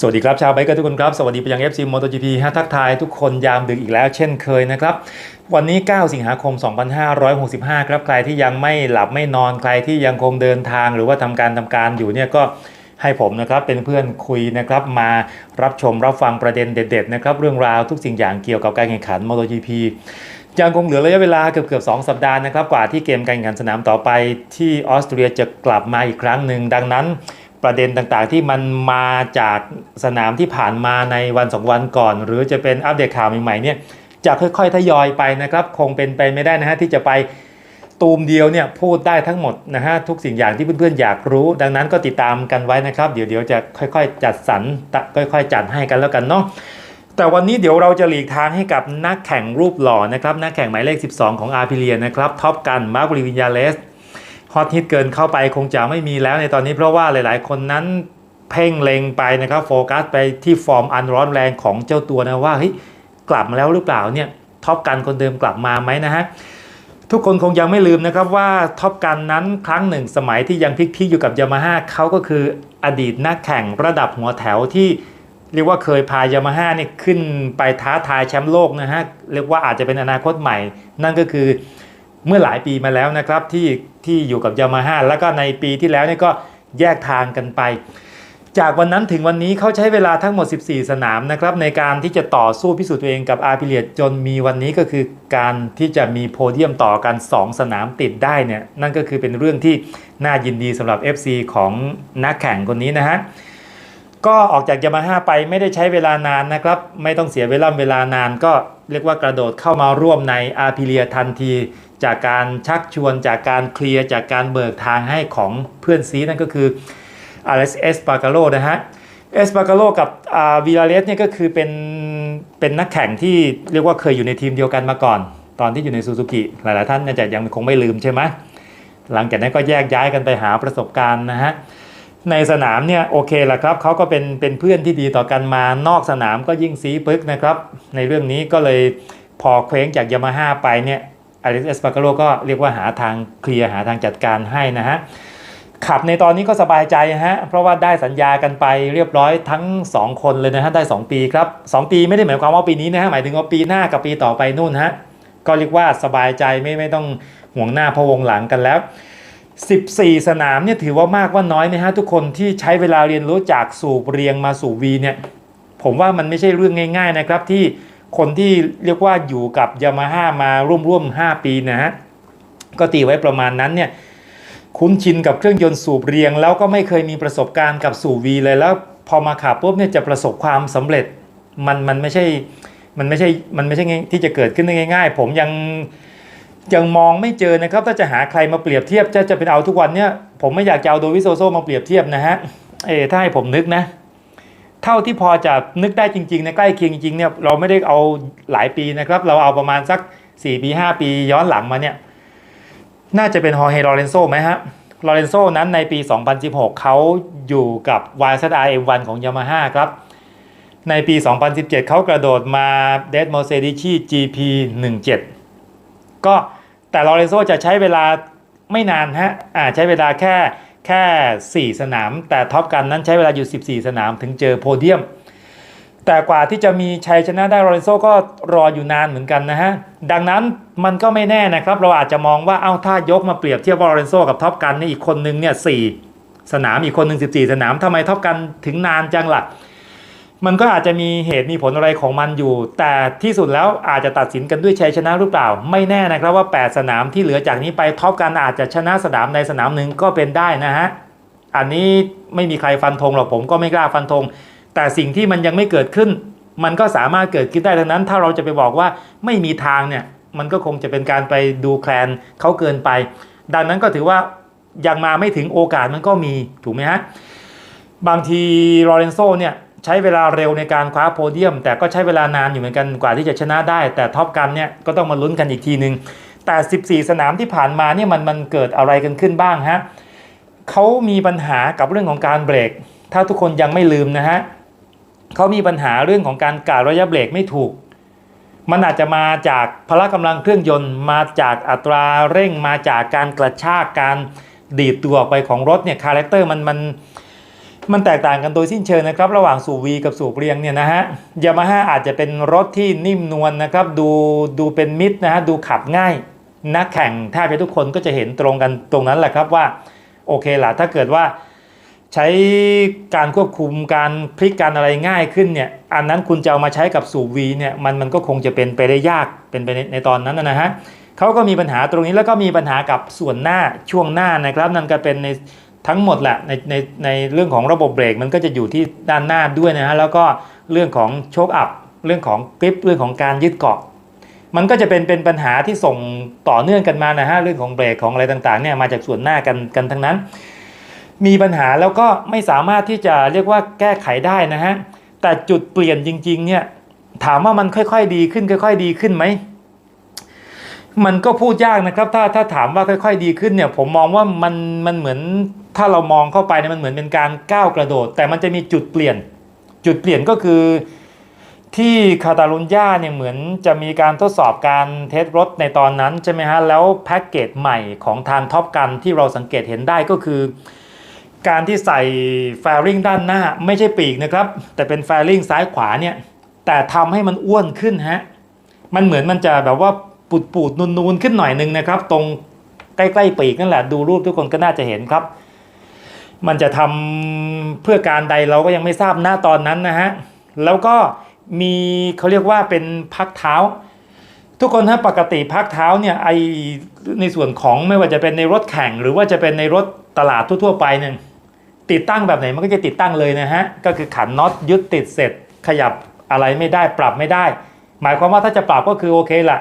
สวัสดีครับชาวไบเกอร์ทุกคนครับ สวัสดีไปยัง FC MotoGP ฮะทักทายทุกคนยามดึกอีกแล้วเช่นเคยนะครับ วันนี้ 9 สิงหาคม 2565 ครับ ใครที่ยังไม่หลับไม่นอนใครที่ยังคงเดินทางหรือว่าทำการทำการอยู่เนี่ยก็ให้ผมนะครับเป็นเพื่อนคุยนะครับมารับชมรับฟังประเด็นเด็ดๆนะครับเรื่องราวทุกสิ่งอย่างเกี่ยวกับการแข่งขัน MotoGP ยังคงเหลือระยะเวลาเกือบเกือบ2สัปดาห์นะครับกว่าที่เกมการแข่งขันสนามต่อไปที่ออสเตรียจะกลับมาอีกครั้งหนึ่งดังนั้น ประเด็นต่างๆ ที่มันมาจากสนามที่ผ่านมาในวันสองวันก่อน หรือจะเป็นอัปเดตข่าวใหม่ๆเนี่ยจะค่อยๆทยอยไปนะครับ คงเป็นไปไม่ได้นะฮะที่จะไปตูมเดียวเนี่ยพูดได้ทั้งหมดนะฮะทุกสิ่งอย่างที่เพื่อนๆอยากรู้ ดังนั้นก็ติดตามกันไว้นะครับ เดี๋ยวเดี๋ยวจะค่อยๆ จัดสรรค่อยๆ จัดให้กันแล้วกันเนาะแต่วันนี้เดี๋ยวเราจะหลีกทางให้กับนักแข่งรูปหล่อนะครับนักแข่งหมายเลข 12 ของอาร์พิเลียนะครับท็อปกันมาร์กริวินยาเลส ฮอตฮิตเกินเข้าไปคงจะไม่มีแล้วในตอนนี้เพราะว่าหลาย ๆ คนนั้นเพ่งเล็งไปนะครับโฟกัสไปที่ฟอร์มอันร้อนแรงของเจ้าตัวนะว่าเฮ้ยกลับมาแล้วหรือเปล่าเนี่ยท็อปกันคนเดิมกลับมาไหมนะฮะทุกคนคงยังไม่ลืมนะครับว่าท็อปกันนั้นครั้งหนึ่งสมัยที่ยังพลิกๆอยู่กับยามาฮ่าเขาก็คืออดีตนักแข่งระดับหัวแถวที่เรียกว่าเคยพายามาฮ่าเนี่ยขึ้นไปท้าทายแชมป์โลกนะฮะเรียกว่าอาจจะเป็นอนาคตใหม่ นั่นก็คือ เมื่อหลายปีมาแล้วนะครับที่ที่อยู่กับยามาฮ่าแล้วก็ในปีที่แล้วเนี่ยก็แยกทางกันไป จากวันนั้นถึงวันนี้เขาใช้เวลาทั้งหมด 14 สนามนะครับในการที่จะต่อสู้พิสูจน์ตัวเองกับอาร์พิเลียจนมีวันนี้ก็คือการที่จะมีโพเดียมต่อกัน 2 สนามติดได้เนี่ยนั่นก็คือเป็นเรื่องที่น่ายินดีสำหรับ FC ของนักแข่งคนนี้นะฮะก็ออกจากยามาฮ่าไปไม่ได้ใช้เวลานานนะครับ ไม่ต้องเสียเวลาเวลานานก็เรียกว่ากระโดดเข้ามาร่วมในอาร์พิเลียทันที จากการชักชวนจากการเคลียร์จากการเบิกทางให้ของเพื่อนซีนั่นก็คืออาร์เอสปาการโลนะฮะเอสปาการโลกับอาวิลาเลสเนี่ยก็คือเป็นเป็นนักแข่งที่เรียกว่าเคยอยู่ในทีมเดียวกันมาก่อน ตอนที่อยู่ในซูซูกิหลาย ๆ ท่านน่าจะยังคงไม่ลืมใช่ไหมหลังจากนั้นก็แยกย้ายกันไปหาประสบการณ์นะฮะในสนามเนี่ยโอเคแหละครับเขาก็เป็นเป็นเพื่อนที่ดีต่อกันมานอกสนามก็ยิ่งซีปึกนะครับ ในเรื่องนี้ก็เลยพอเคว้งจากยามาฮ่าไปเนี่ย อเล็กซ์เอสปาโกโลก็เรียกว่าหาทางเคลียร์หาทางจัดการให้นะฮะขับในตอนนี้ก็สบายใจฮะ เพราะว่าได้สัญญากันไปเรียบร้อยทั้ง 2 คนเลยนะฮะ ได้ 2 ปีครับ 2 ปีไม่ได้หมายความว่าปีนี้นะฮะ หมายถึงว่าปีหน้ากับปีต่อไปนู่นฮะ ก็เรียกว่าสบายใจไม่ไม่ต้องห่วงหน้าพะวงหลังกันแล้ว 14 สนามเนี่ยถือว่ามากว่าน้อยนะฮะ ทุกคนที่ใช้เวลาเรียนรู้จากสูบเรียงมาสู่วีเนี่ย ผมว่ามันไม่ใช่เรื่องง่าย ๆนะครับที่ คนที่เรียกว่าอยู่กับยามาฮ่ามาร่วมๆ5ปีนะฮะก็ตีไว้ประมาณนั้นเนี่ยคุ้นชินกับเครื่องยนต์สูบเรียง แล้วก็ไม่เคยมีประสบการณ์กับสูบวีเลยแล้วพอมาขับปุ๊บเนี่ยจะประสบความสำเร็จมันมันไม่ใช่มันไม่ใช่มันไม่ใช่ง่ายที่จะเกิดขึ้นได้ง่าย ๆ ผมยังยังมองไม่เจอนะครับ ถ้าจะหาใครมาเปรียบเทียบจะจะเป็นเอาทุกวันเนี่ยผมไม่อยากจะเอาโดวิโซโซมาเปรียบเทียบนะฮะเออถ้าให้ผมนึกนะ เท่าที่พอจะนึกได้จริงๆในใกล้เคียงจริงๆเนี่ยเราไม่ได้เอาหลายปีนะครับ เราเอาประมาณสัก 4 ปี 5 ปีย้อนหลังมาเนี่ย น่าจะเป็นฮอเฮลอเรนโซไหมฮะลอเรนโซนั้นในปี 2016 เขาอยู่กับ YZR M1 ของ Yamaha ครับ ในปี 2017 เขากระโดดมาเดดโมเซดิชี GP 17ก็แต่ลอเรนโซจะใช้เวลาไม่นานฮะอาใช้เวลาแค่ แค่ 4 สนาม แต่ท็อปกันนั้นใช้เวลาอยู่ 14 สนามถึงเจอโพเดียม แต่กว่าที่จะมีชัยชนะได้โรเรนโซก็รออยู่นานเหมือนกันนะฮะ ดังนั้นมันก็ไม่แน่นะครับ เราอาจจะมองว่าเอาถ้ายกมาเปรียบเทียบว่าลอเรนโซกับท็อปกันนี่อีกคนนึงเนี่ยสสนามอีกคนหนึ่ง14 สนามทำไมท็อปกันถึงนานจังล่ะ มันก็อาจจะมีเหตุมีผลอะไรของมันอยู่ แต่ที่สุดแล้วอาจจะตัดสินกันด้วยชัยชนะหรือเปล่า ไม่แน่นะครับว่า 8 สนามที่เหลือจากนี้ไปท็อปกันอาจจะชนะสนามในสนามหนึ่งก็เป็นได้นะฮะอันนี้ไม่มีใครฟันธงหรอกผมก็ไม่กล้าฟันธง แต่สิ่งที่มันยังไม่เกิดขึ้น มันก็สามารถเกิดขึ้นได้ทั้งนั้น ถ้าเราจะไปบอกว่าไม่มีทางเนี่ยมันก็คงจะเป็นการไปดูแคลนเขาเกินไป ดังนั้นก็ถือว่ายังมาไม่ถึงโอกาสมันก็มีถูกไหมฮะบางทีลอเรนโซเนี่ย ใช้เวลาเร็วในการคว้าโพเดียม แต่ก็ใช้เวลานานอยู่เหมือนกันกว่าที่จะชนะได้ แต่ท็อปกันเนี่ยก็ต้องมาลุ้นกันอีกทีหนึ่งแต่ 14 สนามที่ผ่านมาเนี่ยมันมันเกิดอะไรกันขึ้นบ้างฮะเขามีปัญหากับเรื่องของการเบรก ถ้าทุกคนยังไม่ลืมนะฮะเขามีปัญหาเรื่องของการกาดระยะเบรกไม่ถูก มันอาจจะมาจากพละกำลังเครื่องยนต์ มาจากอัตราเร่งมาจากการกระชากการดีดตัวออกไปของรถเนี่ยคาแรคเตอร์มันมันมัน มันแตกต่างกันโดยสิ้นเชิงนะครับ ระหว่างสูบวีกับสูบเรียงเนี่ยนะฮะยามาฮ่าอาจจะเป็นรถที่นิ่มนวลนะครับดูดูเป็นมิตรนะฮะดูขับง่าย นักแข่งแทบจะทุกคนก็จะเห็นตรงกันตรงนั้นแหละครับว่าโอเคล่ะถ้าเกิดว่าใช้การควบคุมการพลิกการอะไรง่ายขึ้นเนี่ยอันนั้นคุณจะเอามาใช้กับสูบวีเนี่ยมันมันก็คงจะเป็นไปได้ยากเป็นไปในในตอนนั้นนะฮะเขาก็มีปัญหาตรงนี้แล้วก็มีปัญหากับส่วนหน้าช่วงหน้านะครับนั่นก็เป็นใน ทั้งหมดแหละในในในเรื่องของระบบเบรกมันก็จะอยู่ที่ด้านหน้าด้วยนะฮะแล้วก็เรื่องของโชคอัพเรื่องของกริปเรื่องของการยึดเกาะ มันก็จะเป็นเป็นปัญหาที่ส่งต่อเนื่องกันมานะฮะเรื่องของเบรกของอะไรต่างๆเนี่ยมาจากส่วนหน้ากันกันทั้งนั้น มีปัญหาแล้วก็ไม่สามารถที่จะเรียกว่าแก้ไขได้นะฮะแต่จุดเปลี่ยนจริงๆเนี่ยถามว่ามันค่อยๆดีขึ้นค่อย ๆ ดีขึ้นไหมมันก็พูดยากนะครับ ถ้าถ้าถามว่าค่อย ๆ ดีขึ้นเนี่ยผมมองว่ามันมันเหมือน ถ้าเรามองเข้าไปเนี่ยมันเหมือนเป็นการก้าวกระโดด แต่มันจะมีจุดเปลี่ยน จุดเปลี่ยนก็คือที่คาตาลุญญาเนี่ยเหมือนจะมีการทดสอบการเทสรถในตอนนั้นใช่ไหมฮะแล้วแพ็กเกจใหม่ของทางท็อปกันที่เราสังเกตเห็นได้ก็คือ การที่ใส่แฟริงด้านหน้าไม่ใช่ปีกนะครับ แต่เป็นแฟริงซ้ายขวาเนี่ยแต่ทำให้มันอ้วนขึ้นฮะมันเหมือนมันจะแบบว่าปูดปูดนูนนูนๆขึ้นหน่อยหนึงนะครับ ตรงใกล้ๆปีกนั่นแหละดูรูปทุกคนก็น่าจะเห็นครับ มันจะทำเพื่อการใดเราก็ยังไม่ทราบหน้าตอนนั้นนะฮะแล้วก็มีเขาเรียกว่าเป็นพักเท้า ทุกคนถ้าปกติพักเท้าเนี่ยไอในส่วนของไม่ว่าจะเป็นในรถแข่ง หรือว่าจะเป็นในรถตลาดทั่วๆไปเนี่ยติดตั้งแบบไหนมันก็จะติดตั้งเลยนะฮะก็คือขันน็อตยึดติดเสร็จ ขยับอะไรไม่ได้ปรับไม่ได้ หมายความว่าถ้าจะปรับก็คือโอเคละ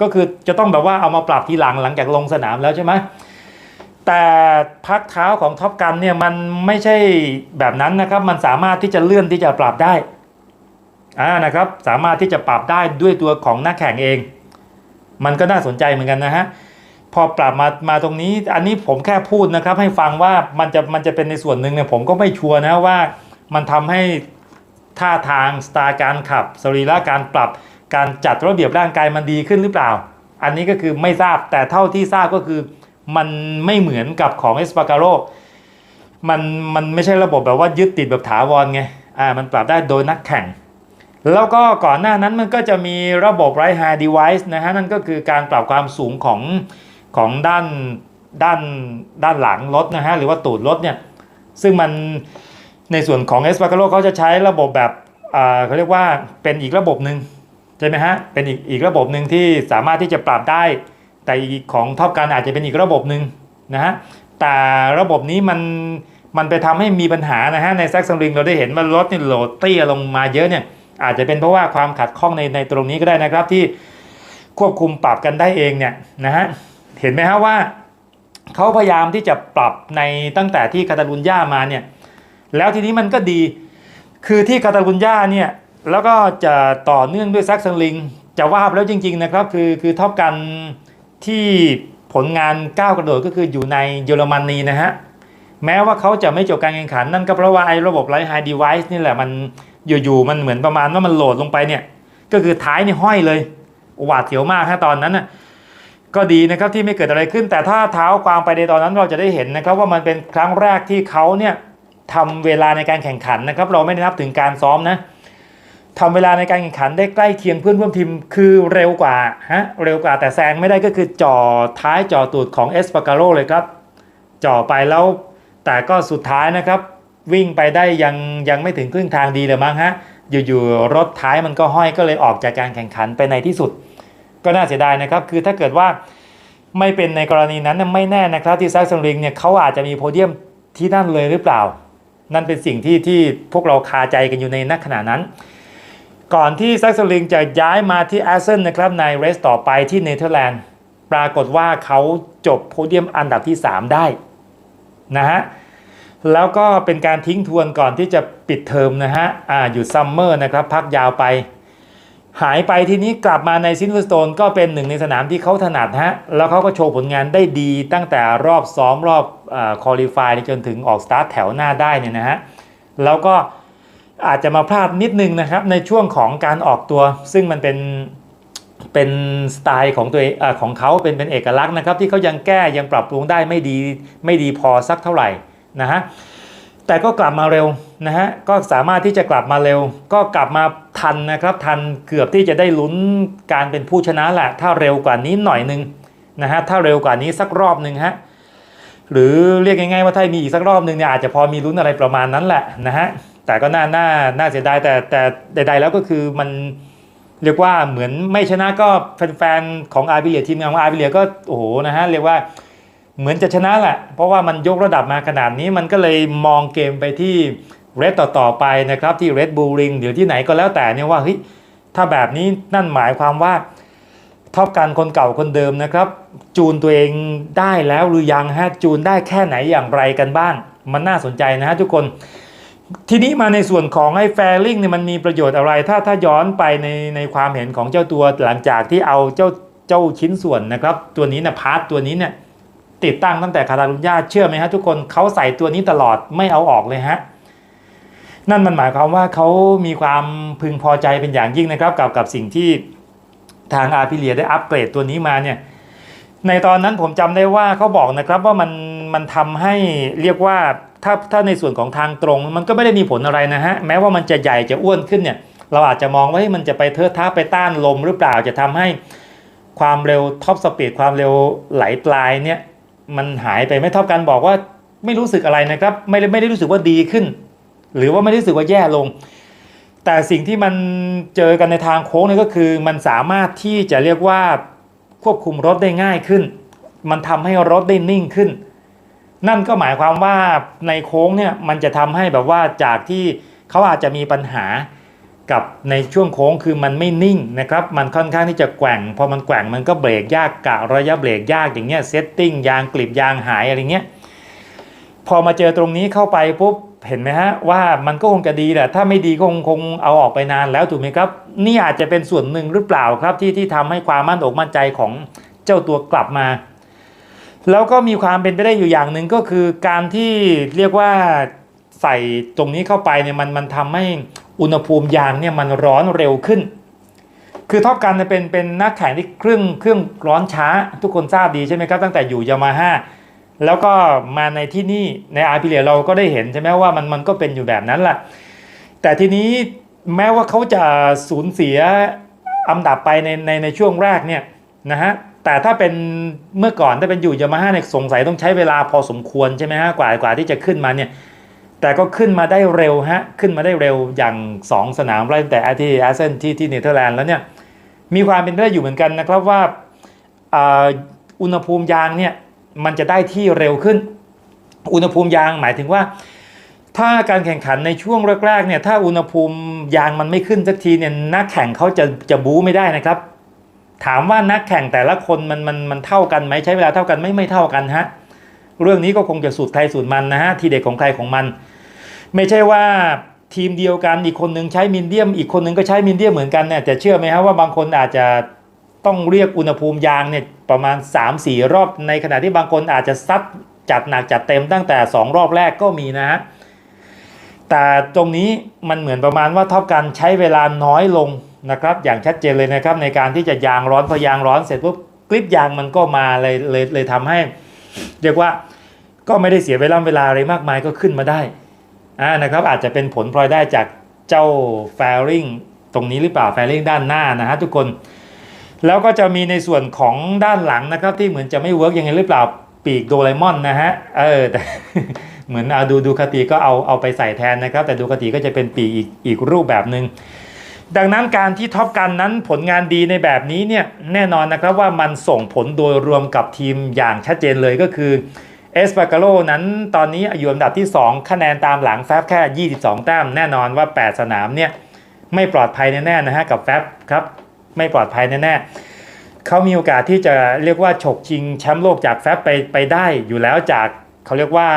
ก็คือจะต้องแบบว่าเอามาปรับทีหลังหลังจากลงสนามแล้วใช่ไหม แต่พักเท้าของท็อปกันเนี่ยมันไม่ใช่แบบนั้นนะครับ มันสามารถที่จะเลื่อนที่จะปรับได้อ่านะครับสามารถที่จะปรับได้ด้วยตัวของนักแข่งเอง มันก็น่าสนใจเหมือนกันนะฮะพอปรับมามาตรงนี้ อันนี้ผมแค่พูดนะครับ ให้ฟังว่ามันจะมันจะเป็นในส่วนหนึ่งเนี่ยผมก็ไม่ชัวร์นะว่ามันทำให้ท่าทางสไตล์การขับสรีระการปรับการจัดระเบียบร่างกายมันดีขึ้นหรือเปล่า อันนี้ก็คือไม่ทราบแต่เท่าที่ทราบก็คือ มันไม่เหมือนกับของเอสปาการโรมันมันไม่ใช่ระบบแบบว่ายึดติดแบบถาวรไงอ่ามันปรับได้โดยนักแข่ง แล้วก็ก่อนหน้านั้นมันก็จะมีระบบ right hand device นะฮะนั่นก็คือการปรับความสูงของของด้านด้านด้านหลังรถนะฮะหรือว่าตูดรถเนี่ยซึ่งมันในส่วนของ e s p a c a r o เขาจะใช้ระบบแบบอ่าเขาเรียกว่าเป็นอีกระบบหนึ่งใช่ไหมฮะเป็นอีกอีกระบบหนึ่งที่สามารถที่จะปรับได้ แต่ของท็อปกันอาจจะเป็นอีกระบบหนึ่งนะฮะแต่ระบบนี้มันมันไปทำให้มีปัญหานะฮะในแซกซังริงเราได้เห็นว่ารถนี่โหลดเตี้ยลงมาเยอะเนี่ยอาจจะเป็นเพราะว่าความขัดข้องในในตรงนี้ก็ได้นะครับที่ควบคุมปรับกันได้เองเนี่ยนะฮะเห็นไหมฮะว่าเขาพยายามที่จะปรับในตั้งแต่ที่คาตาลุญญามาเนี่ยแล้วทีนี้มันก็ดีคือที่คาตาลุญญาเนี่ยแล้วก็จะต่อเนื่องด้วยแซกซังลิงจะว่าแล้วจริง ๆนะครับ คือคือเท่ากัน ที่ผลงานก้าวกระโดดก็คืออยู่ในเยอรมนีนะฮะ แม้ว่าเขาจะไม่จบการแข่งขันนั่นก็เพราะว่าไอ้ระบบไลท์ไฮดีไวซ์นี่แหละมันอยู่ๆมันเหมือนประมาณว่ามันโหลดลงไปเนี่ย ก็คือท้ายนี่ห้อยเลยหวาดเสียวมากฮะตอนนั้นน่ะก็ดีนะครับที่ไม่เกิดอะไรขึ้น แต่ถ้าเท้าความไปในตอนนั้นเราจะได้เห็นนะครับว่ามันเป็นครั้งแรกที่เขาเนี่ยทำเวลาในการแข่งขันนะครับ เราไม่ได้นับถึงการซ้อมนะ ทำเวลาในการแข่งขันได้ใกล้เคียงเพื่อนร่วมทีมคือเร็วกว่าฮะเร็วกว่าแต่แซงไม่ได้ก็คือจ่อท้ายจ่อตูดของเอสปาการโรเลยครับจ่อไปแล้วแต่ก็สุดท้ายนะครับ วิ่งไปได้ยังยังไม่ถึงครึ่งทางดีเลยมั้งฮะอยู่ๆรถท้ายมันก็ห้อยก็เลยออกจากการแข่งขันไปในที่สุด ก็น่าเสียดายนะครับ คือถ้าเกิดว่าไม่เป็นในกรณีนั้นไม่แน่นะครับที่แซกซังริงเนี่ยเขาอาจจะมีโพเดียมที่นั่นเลยหรือเปล่า นั่นเป็นสิ่งที่ที่พวกเราคาใจกันอยู่ในนักขณะนั้น ก่อนที่แซกซังริงจะย้ายมาที่แอสเซนนะครับในเรสต่อไปที่เนเธอร์แลนด์ปรากฏว่าเขาจบโพเดียมอันดับที่ 3 ได้นะฮะแล้วก็เป็นการทิ้งทวนก่อนที่จะปิดเทอมนะฮะอ่าอยู่ซัมเมอร์นะครับพักยาวไป หายไปทีนี้กลับมาในซินเวอร์สโตนก็เป็นหนึ่งในสนามที่เขาถนัดฮะแล้วเขาก็โชว์ผลงานได้ดีตั้งแต่รอบซ้อมรอบคอลี่ฟายจนถึงออกสตาร์ทแถวหน้าได้เนี่ยนะฮะแล้วก็ อาจจะมาพลาดนิดนึงนะครับในช่วงของการออกตัว ซึ่งมันเป็นเป็นสไตล์ของตัวเองของเขาเป็นเป็นเอกลักษณ์นะครับ ที่เขายังแก้ยังปรับปรุงได้ไม่ดีไม่ดีพอสักเท่าไหร่นะฮะแต่ก็กลับมาเร็วนะฮะก็สามารถที่จะกลับมาเร็ว ก็กลับมาทันนะครับทันเกือบที่จะได้ลุ้นการเป็นผู้ชนะแหละถ้าเร็วกว่านี้หน่อยนึงนะฮะถ้าเร็วกว่านี้สักรอบหนึ่งฮะหรือเรียกง่ายๆว่าถ้ามีอีกสักรอบหนึ่งเนี่ยอาจจะพอมีลุ้นอะไรประมาณนั้นแหละนะฮะ แต่ก็น่าน่าน่าเสียดายแต่แต่ใดๆแล้วก็คือมันเรียกว่าเหมือนไม่ชนะก็แฟนๆของอาร์บิเลียทีมงานของอาร์บิเลียก็โอ้โหนะฮะเรียกว่าเหมือนจะชนะแหละ เพราะว่ามันยกระดับมาขนาดนี้มันก็เลยมองเกมไปที่เรดต่อๆไปนะครับที่ Red Bull Ring หรือที่ไหนก็แล้วแต่เนี่ยว่าเฮ้ยถ้าแบบนี้นั่นหมายความว่าท็อปกันคนเก่าคนเดิมนะครับ จูนตัวเองได้แล้วหรือยังฮะจูนได้แค่ไหนอย่างไรกันบ้าง มันน่าสนใจนะฮะทุกคน ทีนี้มาในส่วนของไอ้แฟลิงเนี่ยมันมีประโยชน์อะไร ถ้าถ้าย้อนไปในในความเห็นของเจ้าตัวหลังจากที่เอาเจ้าเจ้าชิ้นส่วนนะครับ ตัวนี้นะพาร์ทตัวนี้เนี่ยติดตั้งตั้งแต่คาตาลุญญาเชื่อไหมฮะทุกคนเขาใส่ตัวนี้ตลอดไม่เอาออกเลยฮะนั่นมันหมายความว่าเขามีความพึงพอใจเป็นอย่างยิ่งนะครับ กับกับสิ่งที่ทางอาพิเลียได้อัปเกรดตัวนี้มาเนี่ยในตอนนั้นผมจำได้ว่าเขาบอกนะครับว่ามันมันทำให้เรียกว่า ถ้าถ้าในส่วนของทางตรง มันก็ไม่ได้มีผลอะไรนะฮะแม้ว่ามันจะใหญ่จะอ้วนขึ้นเนี่ยเราอาจจะมองว่าเฮ้ยมันจะไปเทิดท้าไปต้านลมหรือเปล่าจะทำให้ความเร็วท็อปสปีดความเร็วไหลปลายเนี่ยมันหายไปไม่เท่ากันบอกว่าไม่รู้สึกอะไรนะครับ ไม่ได้ไม่ได้รู้สึกว่าดีขึ้น หรือว่าไม่ได้รู้สึกว่าแย่ลง แต่สิ่งที่มันเจอกันในทางโค้งนี่ก็คือ มันสามารถที่จะเรียกว่าควบคุมรถได้ง่ายขึ้น มันทำให้รถได้นิ่งขึ้น นั่นก็หมายความว่าในโค้งเนี่ยมันจะทำให้แบบว่าจากที่เขาอาจจะมีปัญหากับในช่วงโค้งคือมันไม่นิ่งนะครับ มันค่อนข้างที่จะแกว่ง พอมันแกว่งมันก็เบรกยากกะระยะเบรกยากอย่างเงี้ยเซตติ้งยางกลิบยางหายอะไรเงี้ยพอมาเจอตรงนี้เข้าไปปุ๊บเห็นไหมฮะว่ามันก็คงจะดีแหละถ้าไม่ดีก็คงคงเอาออกไปนานแล้วถูกไหมครับ นี่อาจจะเป็นส่วนหนึ่งหรือเปล่าครับที่ที่ทำให้ความมั่นอกมั่นใจของเจ้าตัวกลับมา แล้วก็มีความเป็นไปได้อยู่อย่างหนึ่งก็คือการที่เรียกว่าใส่ตรงนี้เข้าไปเนี่ยมันมันทำให้อุณหภูมิยางเนี่ยมันร้อนเร็วขึ้น คือท็อปกันเนี่ยเป็นเป็นนักแข่งที่เครื่องเครื่องร้อนช้า ทุกคนทราบดีใช่ไหมครับตั้งแต่อยู่ยามาฮ่าแล้วก็มาในที่นี่ในอาร์พิเลียเราก็ได้เห็นใช่ไหมว่ามันมันก็เป็นอยู่แบบนั้นแหละแต่ทีนี้แม้ว่าเขาจะสูญเสียอันดับไปในในในช่วงแรกเนี่ยนะฮะ แต่ถ้าเป็นเมื่อก่อนถ้าเป็นอยู่ยามาฮ่าเนี่ยสงสัยต้องใช้เวลาพอสมควรใช่ไหมฮะกว่ากว่าที่จะขึ้นมาเนี่ยแต่ก็ขึ้นมาได้เร็วฮะขึ้นมาได้เร็วอย่าง 2 สนามไล่ตั้งแต่ที่แอาเซนที่ที่เนเธอร์แลนด์แล้วเนี่ยมีความเป็นได้อยู่เหมือนกันนะครับว่าอุณหภูมิยางเนี่ยมันจะได้ที่เร็วขึ้น อุณหภูมิยางหมายถึงว่า ถ้าการแข่งขันในช่วงแรกๆเนี่ยถ้าอุณหภูมิยางมันไม่ขึ้นสักทีเนี่ยนักแข่งเขาจะจะบู๊ไม่ได้นะครับ ถามว่านักแข่งแต่ละคนมันมันมันเท่ากันไหมใช้เวลาเท่ากันไม่ไม่เท่ากันฮะเรื่องนี้ก็คงจะสูตรใครสูตรมันนะฮะทีเด็ดของใครของมัน ไม่ใช่ว่าทีมเดียวกันอีกคนนึงใช้มินเดียม อีกคนนึงก็ใช้มินเดียมเหมือนกันเนี่ยแต่เชื่อไหมครับว่าบางคนอาจจะต้องเรียกอุณหภูมิยางเนี่ยประมาณ 3-4 รอบ ในขณะที่บางคนอาจจะซัดจัดหนักจัดเต็มตั้งแต่ 2 รอบแรกก็มีนะฮะ แต่ตรงนี้มันเหมือนประมาณว่าท็อปกันใช้เวลาน้อยลงนะครับ อย่างชัดเจนเลยนะครับในการที่จะยางร้อนพอยางร้อนเสร็จปุ๊บกลิปยางมันก็มาเลยเลยเลยทำให้ เรียกว่าก็ไม่ได้เสียเวลาเวลาอะไรมากมายก็ขึ้นมาได้อ่านะครับอาจจะเป็นผลพลอยได้จากเจ้าแฟริงตรงนี้หรือเปล่าแฟริงด้านหน้านะฮะทุกคน แล้วก็จะมีในส่วนของด้านหลังนะครับ ที่เหมือนจะไม่เวิร์กยังไงหรือเปล่าปีกโดเรมอนนะฮะเออแต่ เหมือนเอาดูดูคติก็เอาเอาไปใส่แทนนะครับ แต่ดูคติก็จะเป็นปีอีกอีกรูปแบบหนึ่งดังนั้นการที่ท็อปกันนั้นผลงานดีในแบบนี้เนี่ยแน่นอนนะครับว่ามันส่งผลโดยรวมกับทีมอย่างชัดเจนเลยก็คือเอสปากโลนั้นตอนนี้อยู่อันดับที่ 2 คะแนนตามหลังแฟบแค่ 22 แต้มแน่นอนว่า 8 สนามเนี่ยไม่ปลอดภัยแน่ๆนะฮะกับแฟบครับ ไม่ปลอดภัยแน่ๆเขามีโอกาสที่จะเรียกว่าฉกชิงแชมป์โลกจากแฟบไปไปได้อยู่แล้วจากเขาเรียกว่า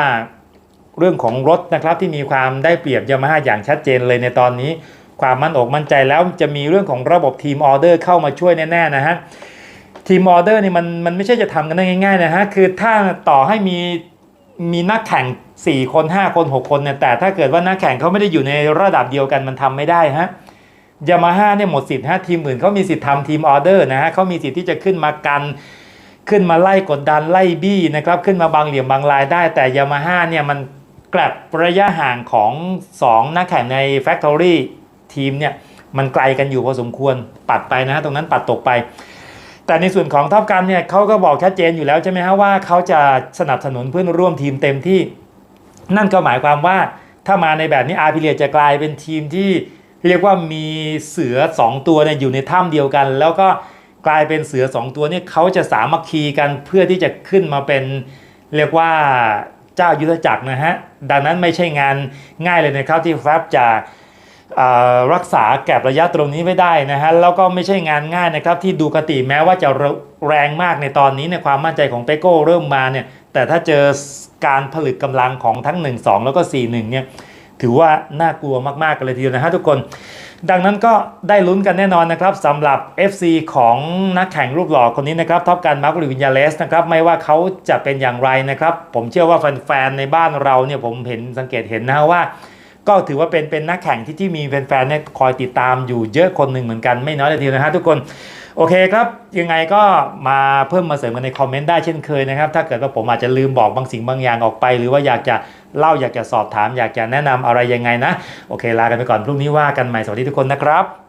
เรื่องของรถนะครับที่มีความได้เปรียบยามาฮ่าอย่างชัดเจนเลยในตอนนี้ ความมั่นอกมั่นใจแล้วจะมีเรื่องของระบบทีมออเดอร์เข้ามาช่วยแน่ๆนะฮะทีมออเดอร์นี่มันมันไม่ใช่จะทำกันได้ง่ายๆนะฮะคือถ้าต่อให้มีมีนักแข่ง 4 คน 5 คน 6 คนเนี่ยแต่ถ้าเกิดว่านักแข่งเขาไม่ได้อยู่ในระดับเดียวกันมันทำไม่ได้ฮะยามาฮ่าเนี่ยหมดสิทธิ์ฮะทีมอื่นเขามีสิทธิ์ทำทีมออเดอร์นะฮะเขามีสิทธิ์ที่จะขึ้นมากันขึ้นมาไล่กดดันไล่บี้นะครับขึ้นมาบางเหลี่ยมบางรายได้แต่ยามาฮ่าเนี่ยมัน กลบระยะห่างของ 2 นักแข่งใน Factory ทีมเนี่ยมันไกลกันอยู่พอสมควรปัดไปนะฮะตรงนั้นปัดตกไป แต่ในส่วนของท็อปกันเนี่ยเขาก็บอกชัดเจนอยู่แล้วใช่ไหมฮะว่าเขาจะสนับสนุนเพื่อนร่วมทีมเต็มที่ นั่นก็หมายความว่าถ้ามาในแบบนี้อาร์พิเลียจะกลายเป็นทีมที่เรียกว่ามีเสือ 2 ตัวเนี่ยอยู่ในถ้ำเดียวกัน แล้วก็กลายเป็นเสือ 2 ตัวเนี่ยเขาจะสามัคคีกันเพื่อที่จะขึ้นมาเป็นเรียกว่าเจ้ายุทธจักรนะฮะ ดังนั้นไม่ใช่งานง่ายเลยนะครับที่แฟบจะรักษาแก็บระยะตรงนี้ไว้ได้นะฮะแล้วก็ไม่ใช่งานง่ายนะครับที่ดูกติแม้ว่าจะแรงมากในตอนนี้ในความมั่นใจของเปโก้เริ่มมาเนี่ยแต่ถ้าเจอการผลึกกำลังของทั้ง 1 2 แล้วก็ 4 1 เนี่ยถือว่าน่ากลัวมากๆกันเลยทีเดียวนะฮะทุกคน ดังนั้นก็ได้ลุ้นกันแน่นอนนะครับสำหรับ FC ของนักแข่งรูปหล่อคนนี้นะครับท็อปการมาร์กลิวินยาเลสนะครับไม่ว่าเขาจะเป็นอย่างไรนะครับ ผมเชื่อว่าแฟนๆในบ้านเราเนี่ยผมเห็นสังเกตเห็นนะว่า ก็ถือว่าเป็นเป็นนักแข่งที่ที่มีแฟนๆเนี่ยคอยติดตามอยู่เยอะคนหนึ่งเหมือนกันไม่น้อยเลยทีเดียวนะฮะทุกคน โอเคครับ ยังไงก็มาเพิ่มมาเสริมกันในคอมเมนต์ได้เช่นเคยนะครับ ถ้าเกิดว่าผมอาจจะลืมบอกบางสิ่งบางอย่างออกไป หรือว่าอยากจะเล่าอยากจะสอบถาม อยากจะแนะนำอะไรยังไงนะ โอเคลากันไปก่อนพรุ่งนี้ว่ากันใหม่สวัสดีทุกคนนะครับ